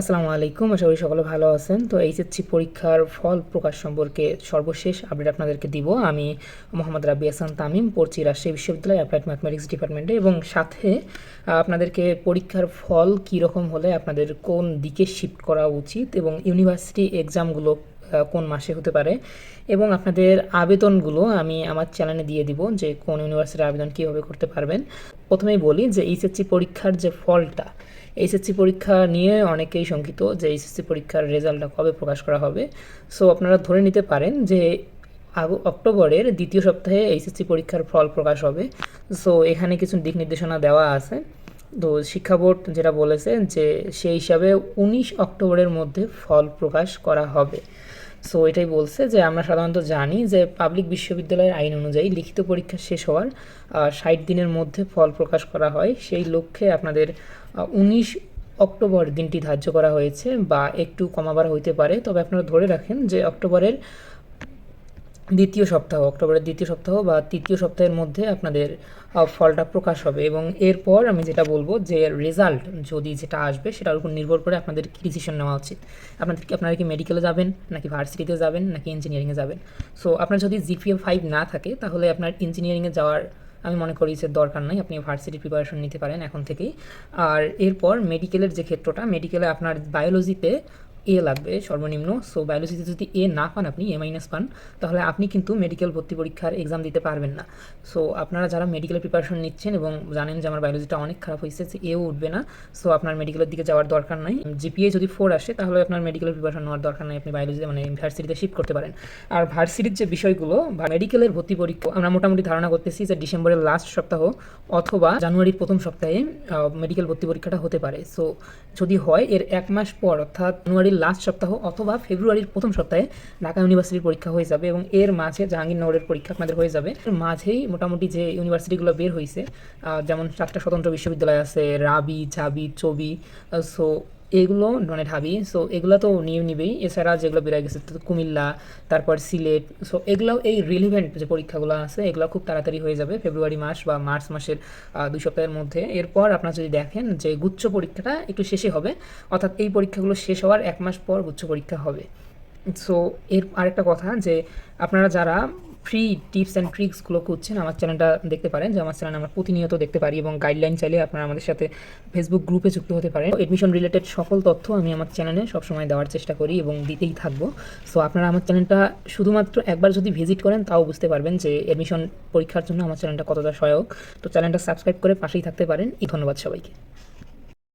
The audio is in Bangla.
আসসালামু আলাইকুম, আশা করি সকলে ভালো আছেন। তো এইচএসসি পরীক্ষার ফল প্রকাশ সম্পর্কে সর্বশেষ আপডেট আপনাদেরকে দিব। আমি মোহাম্মদ রাবি হাসান তামিম, পড়ছি রাজশাহী বিশ্ববিদ্যালয় অ্যাপ্লাইড ম্যাথমেটিক্স ডিপার্টমেন্টে এবং সাথে আপনাদেরকে পরীক্ষার ফল কী রকম হলে আপনাদের কোন দিকে শিফট করা উচিত এবং ইউনিভার্সিটি এক্সামগুলো কোন মাসে হতে পারে। এবং আপনাদের আবেদনগুলো আমি আমার চ্যানেলে দিয়ে দিব যে কোন ইউনিভার্সিটির আবেদন কীভাবে করতে পারবেন। প্রথমেই বলি যে এইচএসসি পরীক্ষার যে ফলটা, এইচএসসি পরীক্ষা নিয়ে অনেকেই শঙ্কিত যে এইচএসসি পরীক্ষার রেজাল্টটা কবে প্রকাশ করা হবে। সো আপনারা ধরে নিতে পারেন যে অক্টোবরের দ্বিতীয় সপ্তাহে এইচএসসি পরীক্ষার ফল প্রকাশ হবে। সো এখানে কিছু দিক নির্দেশনা দেওয়া আছে। তো শিক্ষা বোর্ড যেটা বলেছে যে সেই হিসাবে উনিশ অক্টোবরের মধ্যে ফল প্রকাশ করা হবে। সো এটাই বলছে যে আমরা সাধারণত জানি যে পাবলিক বিশ্ববিদ্যালয়ের আইন অনুযায়ী লিখিত পরীক্ষা শেষ হওয়ার ষাট দিনের মধ্যে ফল প্রকাশ করা হয়। সেই লক্ষ্যে আপনাদের উনিশ অক্টোবর দিনটি ধার্য করা হয়েছে বা একটু কমাবার হইতে পারে। তবে আপনারা ধরে রাখেন যে অক্টোবরের দ্বিতীয় সপ্তাহ, অক্টোবরের দ্বিতীয় সপ্তাহ বা তৃতীয় সপ্তাহের মধ্যে আপনাদের ফলটা প্রকাশ হবে এবং এরপর আমি যেটা বলব যে রেজাল্ট যদি যেটা আসবে সেটার উপর নির্ভর করে আপনাদের কি ডিসিশন নেওয়া উচিত। আপনাদের কি, আপনারা কি মেডিকেলে যাবেন নাকি ভার্সিটিতে যাবেন নাকি ইঞ্জিনিয়ারিংয়ে যাবেন? সো আপনার যদি জিপিএ ফাইভ না থাকে তাহলে আপনার ইঞ্জিনিয়ারিংয়ে যাওয়ার আমি মনে করি যে দরকার নাই। আপনি ভার্সিটি প্রিপারেশন নিতে পারেন এখন থেকেই। আর এরপর মেডিকেলের যে ক্ষেত্রটা মেডিকেলে আপনার বায়োলজিতে এ লাগবে সর্বনিম্ন। সো বায়োলজিতে যদি এ না পান আপনি এ মাইনাস পান, তাহলে আপনি কিন্তু মেডিকেল ভর্তি পরীক্ষার এক্সাম দিতে পারবেন না। সো আপনারা যারা মেডিকেল প্রিপারেশন নিচ্ছেন এবং জানেন যে আমার বায়োলজিটা অনেক খারাপ হয়েছে এও উঠবে না। সো আপনার মেডিকেলের দিকে যাওয়ার দরকার নাই। জিপিএ যদি ফোর আসে, তাহলে আপনার মেডিকেল প্রিপারেশন নেওয়ার দরকার নাই। আপনি বায়োলজিতে মানে ভার্সিটিতে শিফট করতে পারেন। আর ভার্সিটির যে বিষয়গুলো মেডিকেলের ভর্তি পরীক্ষা, আমরা মোটামুটি ধারণা করতেছি যে ডিসেম্বরের লাস্ট সপ্তাহ অথবা জানুয়ারির প্রথম সপ্তাহে মেডিকেল ভর্তি পরীক্ষাটা হতে পারে। সো যদি হয়, এর এক মাস পর, অর্থাৎ জানুয়ারির লাস্ট সপ্তাহ অথবা ফেব্রুয়ারির প্রথম সপ্তাহে ঢাকা ইউনিভার্সিটির পরীক্ষা হয়ে যাবে এবং এর মাঝে জাহাঙ্গীরনগরের পরীক্ষা আপনাদের হয়ে যাবে। এর মাঝেই মোটামুটি যে ইউনিভার্সিটিগুলো বের হয়েছে যেমন চারটা স্বতন্ত্র বিশ্ববিদ্যালয় আছে, রাবি, চাবি, চবি সো এগুলো মানে ঢাবি সো এগুলো তো নিয়ে নিবেই। এছাড়া যেগুলো বেড়ে গেছে কুমিল্লা, তারপর সিলেট সো এগুলোও এই রিলিভেন্ট যে পরীক্ষাগুলো আছে, এগুলো খুব তাড়াতাড়ি হয়ে যাবে ফেব্রুয়ারি মাস বা মার্চ মাসের দুই সপ্তাহের মধ্যে। এরপর আপনারা যদি দেখেন যে গুচ্ছ পরীক্ষাটা একটু শেষে হবে, অর্থাৎ এই পরীক্ষাগুলো শেষ হওয়ার এক মাস পর গুচ্ছ পরীক্ষা হবে। সো এর আরেকটা কথা যে আপনারা যারা ফ্রি টিপস অ্যান্ড ট্রিক্সগুলো করছেন আমার চ্যানেলটা দেখতে পারেন, যে আমার চ্যানেল আমরা প্রতিনিয়ত দেখতে পারি এবং গাইডলাইন চাইলে আপনারা আমাদের সাথে ফেসবুক গ্রুপে যুক্ত হতে পারেন। এডমিশন রিলেটেড সকল তথ্য আমি আমার চ্যানেলে সবসময় দেওয়ার চেষ্টা করি এবং দিতেই থাকব। সো আপনারা আমার চ্যানেলটা শুধুমাত্র একবার যদি ভিজিট করেন, তাও বুঝতে পারবেন যে এডমিশন পরীক্ষার জন্য আমার চ্যানেলটা কতটা সহায়ক। তো চ্যানেলটা সাবস্ক্রাইব করে পাশেই থাকতে পারেন। এই ধন্যবাদ সবাইকে।